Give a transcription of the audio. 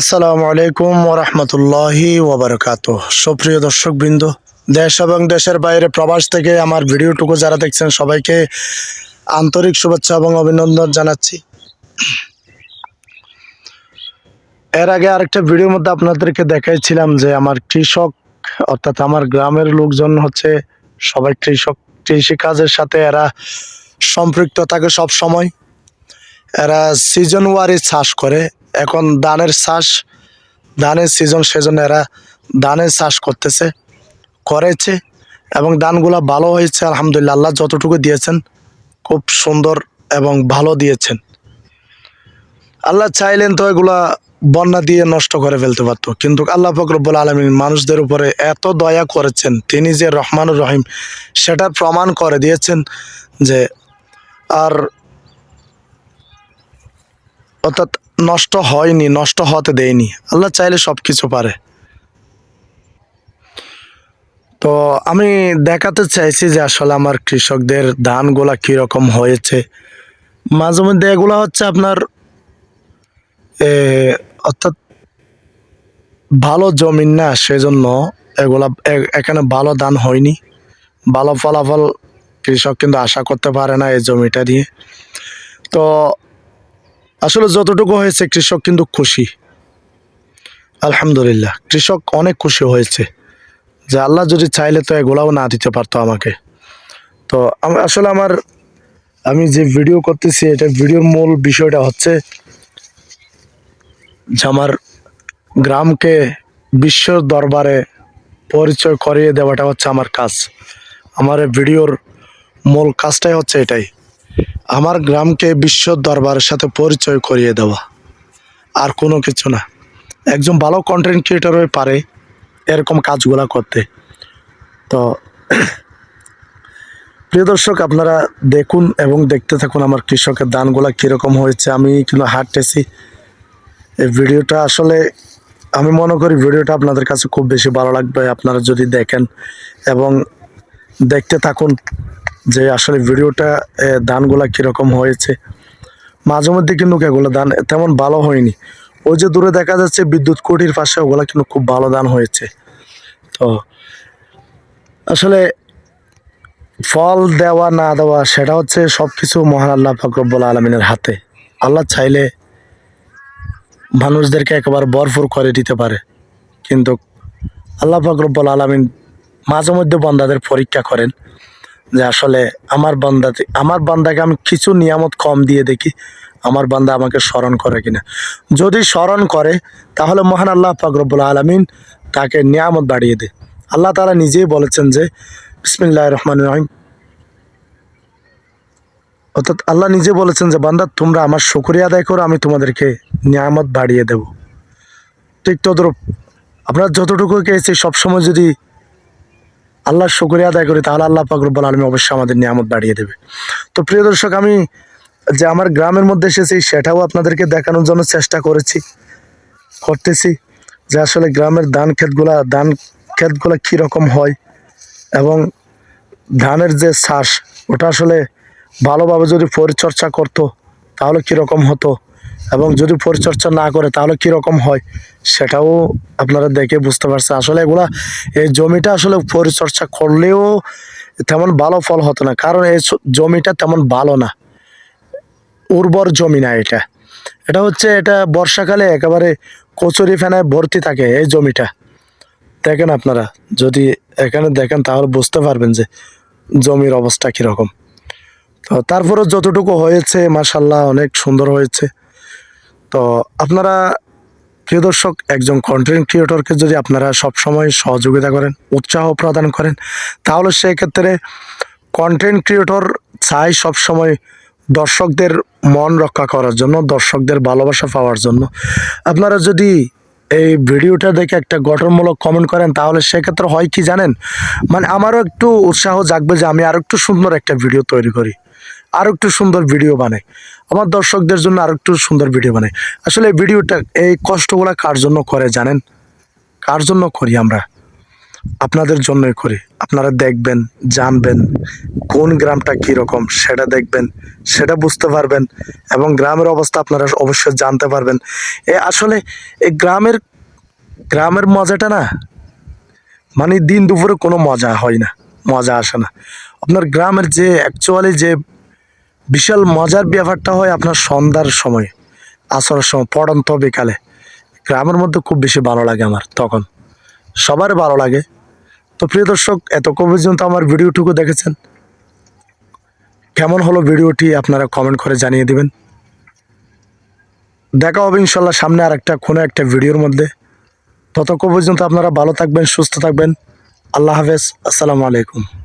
আসসালামু আলাইকুম ওরহমতুল্লাহি ওবরকাত সুপ্রিয় দর্শকবৃন্দ, দেশ এবং দেশের বাইরে প্রবাস থেকে আমার ভিডিওটুকু যারা দেখছেন সবাইকে আন্তরিক শুভেচ্ছা এবং অভিনন্দন জানাচ্ছি। এর আগে আরেকটা ভিডিওর মধ্যে আপনাদেরকে দেখাইছিলাম যে আমার কৃষক, অর্থাৎ আমার গ্রামের লোকজন হচ্ছে সবাই কৃষক, কৃষি কাজের সাথে এরা সম্পৃক্ত থাকে সব সময় এরা সিজন ওয়ারি চাষ করে। এখন ধানের চাষ, ধানের সিজন সেজন্য এরা ধানের চাষ করতেছে, করেছে এবং ধানগুলা ভালো হয়েছে, আলহামদুলিল্লাহ। আল্লাহ যতটুকু দিয়েছেন, খুব সুন্দর এবং ভালো দিয়েছেন। আল্লাহ চাইলেন তো এগুলা বন্যা দিয়ে নষ্ট করে ফেলতে পারতো, কিন্তু আল্লাহ ফকরবুল আলমিন মানুষদের উপরে এত দয়া করেছেন, তিনি যে রহমানুর রহিম, সেটার প্রমাণ করে দিয়েছেন যে আর অর্থাৎ নষ্ট হয়নি, নষ্ট হতে দেয়নি। আল্লাহ চাইলে সব কিছু পারে। তো আমি দেখাতে চাইছি যে আসলে আমার কৃষকদের ধানগুলা কীরকম হয়েছে। মাঝে মধ্যে এগুলা হচ্ছে আপনার অর্থাৎ ভালো জমিন না, সেজন্য এগুলা এখানে ভালো ধান হয়নি। ভালো ফলাফল কৃষক কিন্তু আশা করতে পারে না এই জমিটা দিয়ে। তো আসলে যতটুকু হয়েছে, কৃষক কিন্তু খুশি। আলহামদুলিল্লাহ, কৃষক অনেক খুশি হয়েছে যে আল্লাহ যদি চাইলে তো এগুলাও না দিতে পারতো আমাকে। তো আসলে আমার, আমি যে ভিডিও করতেছি, এটা ভিডিওর মূল বিষয়টা হচ্ছে যে আমার গ্রামকে বিশ্বর দরবারে পরিচয় করিয়ে দেওয়াটা হচ্ছে আমার কাজ। আমার ভিডিওর মূল কাজটাই হচ্ছে এটাই। আমার গ্রামকে বিশ্ব দরবারের সাথে পরিচয় করিয়ে দেওয়া। আর কোনো কিছু না। একজন ভালো কন্টেন্ট ক্রিয়েটর হয়ে পারে এরকম কাজগুলা করতে। তো, প্রিয় দর্শক, আপনারা দেখুন এবং দেখতে থাকুন আমার কৃষকের দানগুলা কীরকম হয়েছে। আমি কিন্তু হাঁটতেছি। এই ভিডিওটা আসলে আমি মনে করি ভিডিওটা আপনাদের কাছে খুব বেশি ভালো লাগবে। আপনারা যদি দেখেন এবং দেখতে থাকুন। যে আসলে ভিডিওটা দানগুলা কীরকম হয়েছে। মাঝে মধ্যে কিন্তু এগুলো দান তেমন ভালো হয়নি। ওই যে দূরে দেখা যাচ্ছে বিদ্যুৎ কুটির পাশে ওগুলো কিন্তু খুব ভালো দান হয়েছে। তো আসলে ফল দেওয়া না দেওয়া, সেটা হচ্ছে সব কিছু মহান আল্লাহ ফকরবুল আলমিনের হাতে। আল্লাহ চাইলে মানুষদেরকে একেবারে ভরপুর করে দিতে পারে। কিন্তু আল্লাহ ফকরবুল আলমিন মাঝে মধ্যে বন্দাদের পরীক্ষা করেন। যে আসলে আমার বান্দাতে আমার বান্দাকে আমি কিছু নিয়ামত কম দিয়ে দেখি, আমার বান্দা আমাকে স্মরণ করে কিনা। যদি স্মরণ করে, তাহলে মহান আল্লাহ ফাকরবুল আলমিন তাকে নিয়ামত বাড়িয়ে দেয় আল্লাহ তারা নিজেই বলেছেন যে বিসমিল্লাহ রহমান রহিম। অর্থাৎ আল্লাহ নিজে বলেছেন যে, বান্দা, তোমরা আমার শুকরিয়া আদায় করো, আমি তোমাদেরকে নিয়ামত বাড়িয়ে দেব। ঠিক তদ্রুপ। আপনার যতটুকু পেয়েছি সবসময় যদি আল্লাহর শুকরিয়া আদায় করি, তাহলে আল্লাহ পাকরব্বুল আলমী অবশ্যই আমাদের নিয়ামত বাড়িয়ে দেবে। তো প্রিয় দর্শক, আমি যে আমার গ্রামের মধ্যে এসেছি, সেটাও আপনাদেরকে দেখানোর জন্য চেষ্টা করেছি, করতেছি যে আসলে গ্রামের ধান ক্ষেতগুলা ধান ক্ষেতগুলা কীরকম হয় এবং ধানের যে শ্বাস ওটা আসলে ভালোভাবে যদি পরিচর্যা করতো, তাহলে কীরকম হতো? এবং যদি পরিচর্যা না করে তাহলে কীরকম হয়? সেটাও আপনারা দেখে বুঝতে পারছেন। আসলে এগুলা, এই জমিটা আসলে পরিচর্যা করলেও তেমন ভালো ফল হতো না। কারণ এই জমিটা তেমন ভালো না। উর্বর জমি না এটা। এটা হচ্ছে, এটা বর্ষাকালে একেবারে কচুরি ফেনায় ভর্তি থাকে এই জমিটা। দেখেন আপনারা, যদি এখানে দেখেন তাহলে বুঝতে পারবেন যে জমির অবস্থা কীরকম। তো তারপরে যতটুকু হয়েছে মাসাল্লাহ অনেক সুন্দর হয়েছে। তো আপনারা প্রিয় দর্শক, একজন কন্টেন্ট ক্রিয়েটরকে যদি আপনারা সবসময় সহযোগিতা করেন, উৎসাহ প্রদান করেন, তাহলে সেই ক্ষেত্রে কন্টেন্ট ক্রিয়েটর চাই সবসময় দর্শকদের মন রক্ষা করার জন্য, দর্শকদের ভালোবাসা পাওয়ার জন্য। আপনারা যদি এই ভিডিওটা দেখে একটা গঠনমূলক কমেন্ট করেন, তাহলে সেক্ষেত্রে হয় কি জানেন? মানে আমারও একটু উৎসাহ জাগবে যে আমি আরও একটু সুন্দর একটা ভিডিও তৈরি করি। আরও একটু সুন্দর ভিডিও বানাই আমার দর্শকদের জন্য আরও একটু সুন্দর ভিডিও বানাই আসলে এই ভিডিওটা এই কষ্টগুলো কার জন্য করে জানেন? কার জন্য করি আমরা? আপনাদের জন্যই করি। আপনারা দেখবেন, জানবেন কোন গ্রামটা কীরকম, সেটা দেখবেন, সেটা বুঝতে পারবেন এবং গ্রামের অবস্থা আপনারা অবশ্যই জানতে পারবেন। এ আসলে এই গ্রামের গ্রামের মজাটা না মানে দিন দুপুরে কোনো মজা হয় না, মজা আসে না। আপনার গ্রামের যে অ্যাকচুয়ালি যে বিশাল মজার ব্যাপারটা হয় আপনার সন্ধ্যার সময় আসরের সময়, পড়ন্ত বিকালে। গ্রামের মধ্যে খুব বেশি ভালো লাগে আমার তখন। সবার ভালো লাগে। তো প্রিয় দর্শক, এতক্ষণ পর্যন্ত আমার ভিডিওটুকু দেখেছেন। কেমন হলো ভিডিওটি আপনারা কমেন্ট করে জানিয়ে দিবেন। দেখা হবে ইনশাল্লাহ সামনে আর একটা কোনো একটা ভিডিওর মধ্যে। ততক্ষণ পর্যন্ত আপনারা ভালো থাকবেন, সুস্থ থাকবেন। আল্লাহ হাফেজ। আসসালামু আলাইকুম।